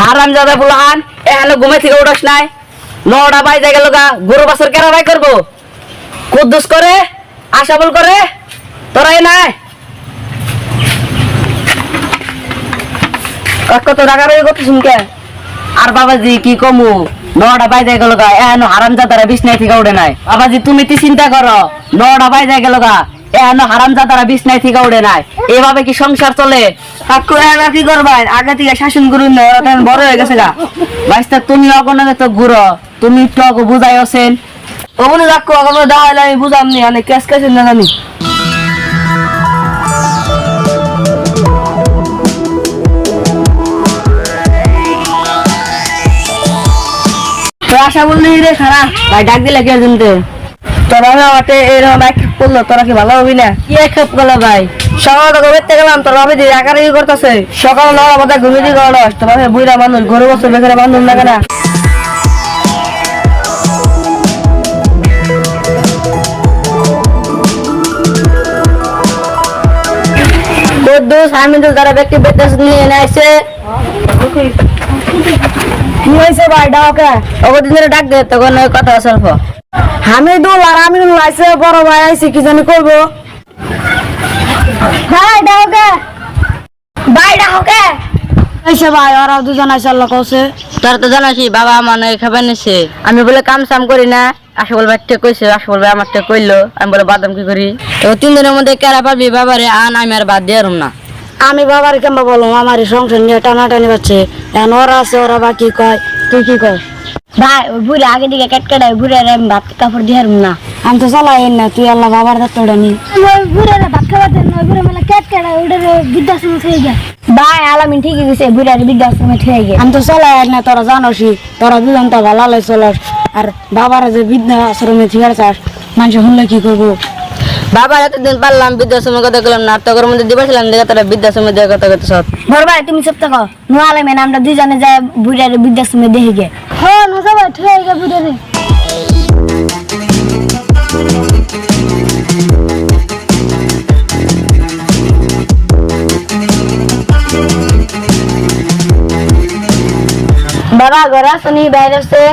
হারাম যাদা ফুলান এখানে ঘুমে থেকে উঠাস নাই। নটা বাজে গেল গা, গরু বাছর কেরা ভাই করব? কুদ্দুস করে, আশাবল করে, তোরাই নাই। কত টাকা রয়ে কত শুনকে? আর বাবাজি, কি কমু? নটা বাজে গেল গা, এখন হারাম জাদারা বিছনাই থেকে উঠে নাই। বাবাজি, তুমি কি চিন্তা করো, নটা বাজে গেল গা। এখন হারাম জাদারা বিছনাই থেকে উঠে নাই। এভাবে কি সংসার চলে? কি করবাই আগে থেকে শাসন করুন না বড় হয়ে গেছে তুমি অগণকে তো তুমি একটু অগো বুঝাই বুঝামনি অনেক ক্যাশ ক্যাশ না আশা বললি রে খারা ভাই, ডাক দিলে কে শুনতে তোরা আমাকে এরকম এক করল তোরা কি ভালো হবি না? কি এক করল ভাই? সকাল তো ঘুমিতে গেলাম তোর ভাবি দিয়ে একারে কি করতেছে। সকাল নটা মধ্যে ঘুমিয়ে দিয়ে গেল তোর ভাবি বুড়া মানুষ গরু বছর বেকারে বান্ধব না কেনা। কুদ্দুস আমি যারা ব্যক্তি বেতাস নিয়ে এনে আসছে কি হয়েছে ভাই ডাকে ওকে ধরে ডাক দে তখন কথা স্বল্প হামিদুল আর আমিনুল আইছে বড় ভাই আইছে কি জানি করব ভাই ডাকে ভাই ডাকে আইছে ভাই ওরা দুজন আইছে আল্লাহ কইছে। তোর তো জানাসি বাবা আমার নয় খাবার নিছে। আমি বলে কাম সাম করি না আসে বলবে একটা কইছে আসে বলবে আমার টা কইলো আমি বলে বাদাম কি করি? তো তিন দিনের মধ্যে কেরা পাবি বাবারে আন আমি আর বাদ দিয়ে না। আমি বাবার কেমন বললাম আমার সংসার নিয়ে টানাটানি পাচ্ছে এখন ওরা আছে ওরা বাকি কয় তুই কি কয়? ভাই ওই বুড়ে আগে দিকে কেট কেটে বুড়ে আমি ভাত কাপড় দিয়ে না। আমি তো চালাই না তুই আল্লাহ বাবার দত্তটা নি। বুড়ে ভাত খাবার দেন ওই বুড়ে মেলা কেট কেটে ওটার বৃদ্ধাশ্রম থেকে যায় ভাই আলামিন ঠিকই গেছে বুড়ার বৃদ্ধাশ্রমে থেকে গে আমি তো চালাই না তোরা জানোসি তোরা দুজন তো ভালো চলাস আর বাবার যে বৃদ্ধাশ্রমে ঠিক আছে মানুষ শুনলে কি করব? বাবা এতদিন পারলাম বৃদ্ধাশ্রমের কথা বললাম না তোর মধ্যে দিবেছিলাম দেখে তোরা বৃদ্ধাশ্রমে দেখে কথা কথা সব বড় ভাই তুমি সব থাকো। নো আলামিন আমরা দুজনে যায় বুড়ার বৃদ্ধাশ্রমে দেখে গে। হ্যাঁ নো সবাই ঠিক আছে বুড়ে বাবা ঘরে আসনি বাইরে আসছেন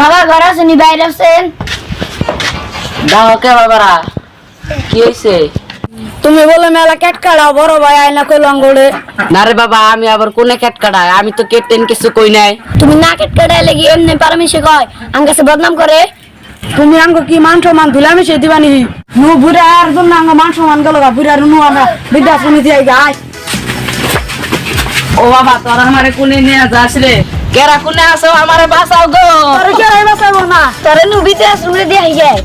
বাবা ঘর আসেনি বাইরে আসেন দাও কে বাবারা? কি হয়েছে তুমি বলে মেলা কেট কাটাও বড় ভাই আয়না কই লঙ্গড়ে না রে বাবা আমি আবার কোনে কেট কাটাই আমি তো কেটেন কিছু কই নাই। তুমি না কেট কেটে লেগে এমনি পারমিশে কয় আমার কাছে বদনাম করে। তুমি আঙ্গ কি মান সম্মান ধুলামি সে দিবানি? নু বুড়া আর জন্য আঙ্গ মান সম্মান গেল গা বুড়া নু আমরা বৃদ্ধাশ্রমে দিয়ে যাই ও বাবা তোর আমারে কোনে নিয়ে যাস রে? কেরা কোনে আসো আমারে বাঁচাও গো। তোর কে বাঁচাবো না? তোর নু বৃদ্ধাশ্রমে দিয়ে যায়